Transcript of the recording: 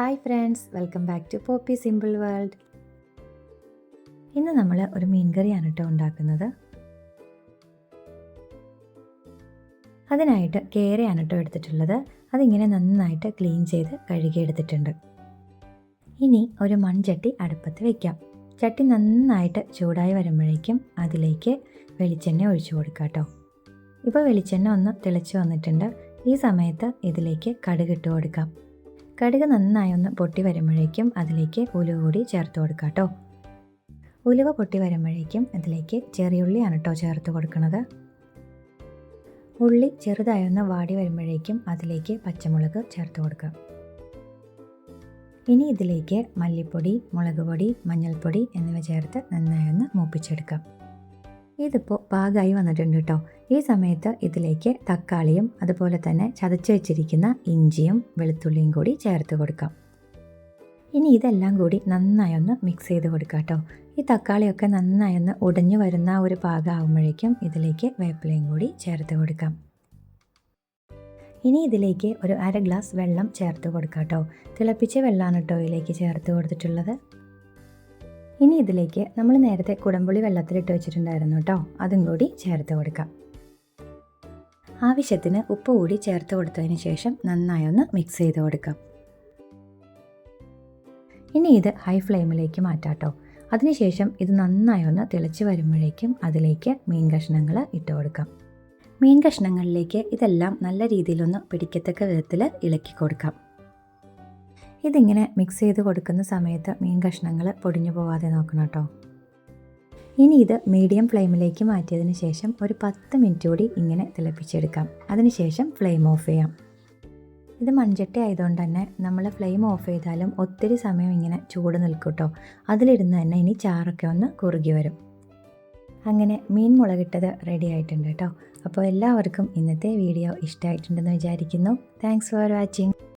Hi friends welcome back to Poppy simple world. ഇന്ന് നമ്മൾ ഒരു മീൻ കറിയാണ് കേട്ടോ ഉണ്ടാക്കുന്നത്. അതിനായിട്ട് കേരയാണ് കേട്ടോ എടുത്തിട്ടുള്ളത്. അതിങ്ങനെ നന്നായിട്ട് ക്ലീൻ ചെയ്ത് കഴുകിയെടുത്തിട്ടുണ്ട് ഇനി ഒരു മൺചട്ടി അടുപ്പത്ത് വെക്കാം. ചട്ടി നന്നായിട്ട് ചൂടായി വരുമ്പോഴേക്കും അതിലേക്ക് വെളിച്ചെണ്ണ ഒഴിച്ചു കൊടുക്കാം കേട്ടോ ഇപ്പോൾ വെളിച്ചെണ്ണ ഒന്ന് തിളച്ച് വന്നിട്ടുണ്ട്. ഈ സമയത്ത് ഇതിലേക്ക് കടുകിട്ട് കൊടുക്കാം. കടുക് നന്നായി ഒന്ന് പൊട്ടി വരുമ്പോഴേക്കും അതിലേക്ക് ഉലുവ കൂടി ചേർത്ത് കൊടുക്കാം കേട്ടോ. ഉലുവ പൊട്ടി വരുമ്പോഴേക്കും അതിലേക്ക് ചെറിയുള്ളിയാണ് കേട്ടോ ചേർത്ത് കൊടുക്കുന്നത്. ഉള്ളി ചെറുതായി ഒന്ന് വാടി വരുമ്പോഴേക്കും അതിലേക്ക് പച്ചമുളക് ചേർത്ത് കൊടുക്കുക ഇനി ഇതിലേക്ക് മല്ലിപ്പൊടി മുളക് പൊടി മഞ്ഞൾപ്പൊടി എന്നിവ ചേർത്ത് നന്നായി ഒന്ന് മൂപ്പിച്ചെടുക്കാം. ഇതിപ്പോൾ പാകമായി വന്നിട്ടുണ്ട് കേട്ടോ ഈ സമയത്ത് ഇതിലേക്ക് തക്കാളിയും അതുപോലെ തന്നെ ചതച്ച് വെച്ചിരിക്കുന്ന ഇഞ്ചിയും വെളുത്തുള്ളിയും കൂടി ചേർത്ത് കൊടുക്കാം. ഇനി ഇതെല്ലാം കൂടി നന്നായി ഒന്ന് മിക്സ് ചെയ്ത് കൊടുക്കാം കേട്ടോ ഈ തക്കാളിയൊക്കെ നന്നായി ഒന്ന് ഉടഞ്ഞു വരുന്ന ഒരു പാകമാകുമ്പോഴേക്കും ഇതിലേക്ക് വേപ്പിലയും കൂടി ചേർത്ത് കൊടുക്കാം. ഇനി ഇതിലേക്ക് ഒരു അര ഗ്ലാസ് വെള്ളം ചേർത്ത് കൊടുക്കാം കേട്ടോ തിളപ്പിച്ച വെള്ളമാണ് കേട്ടോ ഇതിലേക്ക് ചേർത്ത് കൊടുത്തിട്ടുള്ളത്. ഇനി ഇതിലേക്ക് നമ്മൾ നേരത്തെ കുടംപുളി വെള്ളത്തിലിട്ട് വെച്ചിട്ടുണ്ടായിരുന്നു കേട്ടോ അതും കൂടി ചേർത്ത് കൊടുക്കാം. ആവശ്യത്തിന് ഉപ്പ് കൂടി ചേർത്ത് കൊടുത്തതിന് ശേഷം നന്നായി ഒന്ന് മിക്സ് ചെയ്ത് കൊടുക്കാം. ഇനി ഇത് ഹൈ ഫ്ലെയിമിലേക്ക് മാറ്റാം കേട്ടോ അതിനുശേഷം ഇത് നന്നായി ഒന്ന് തിളച്ച് വരുമ്പോഴേക്കും അതിലേക്ക് മീൻ കഷ്ണങ്ങൾ ഇട്ട് കൊടുക്കാം. മീൻ കഷ്ണങ്ങളിലേക്ക് ഇതെല്ലാം നല്ല രീതിയിലൊന്ന് പിടിക്കത്തക്ക വിധത്തിൽ ഇളക്കി കൊടുക്കാം. ഇതിങ്ങനെ മിക്സ് ചെയ്ത് കൊടുക്കുന്ന സമയത്ത് മീൻ കഷ്ണങ്ങൾ പൊടിഞ്ഞു പോവാതെ നോക്കണം കേട്ടോ. ഇനി ഇത് മീഡിയം ഫ്ലെയിമിലേക്ക് മാറ്റിയതിന് ശേഷം ഒരു പത്ത് മിനിറ്റ് കൂടി ഇങ്ങനെ തിളപ്പിച്ചെടുക്കാം. അതിനുശേഷം ഫ്ലെയിം ഓഫ് ചെയ്യാം. ഇത് മൺചട്ടി ആയതുകൊണ്ട് തന്നെ നമ്മൾ ഫ്ലെയിം ഓഫ് ചെയ്താലും ഒത്തിരി സമയം ഇങ്ങനെ ചൂട് നിൽക്കും കേട്ടോ. അതിലിരുന്ന് തന്നെ ഇനി ചാറൊക്കെ ഒന്ന് കുറുകി വരും. അങ്ങനെ മീൻ മുളകിട്ടത് റെഡി ആയിട്ടുണ്ട് കേട്ടോ. അപ്പോൾ എല്ലാവർക്കും ഇന്നത്തെ വീഡിയോ ഇഷ്ടമായിട്ടുണ്ടെന്ന് വിചാരിക്കുന്നു. Thanks for watching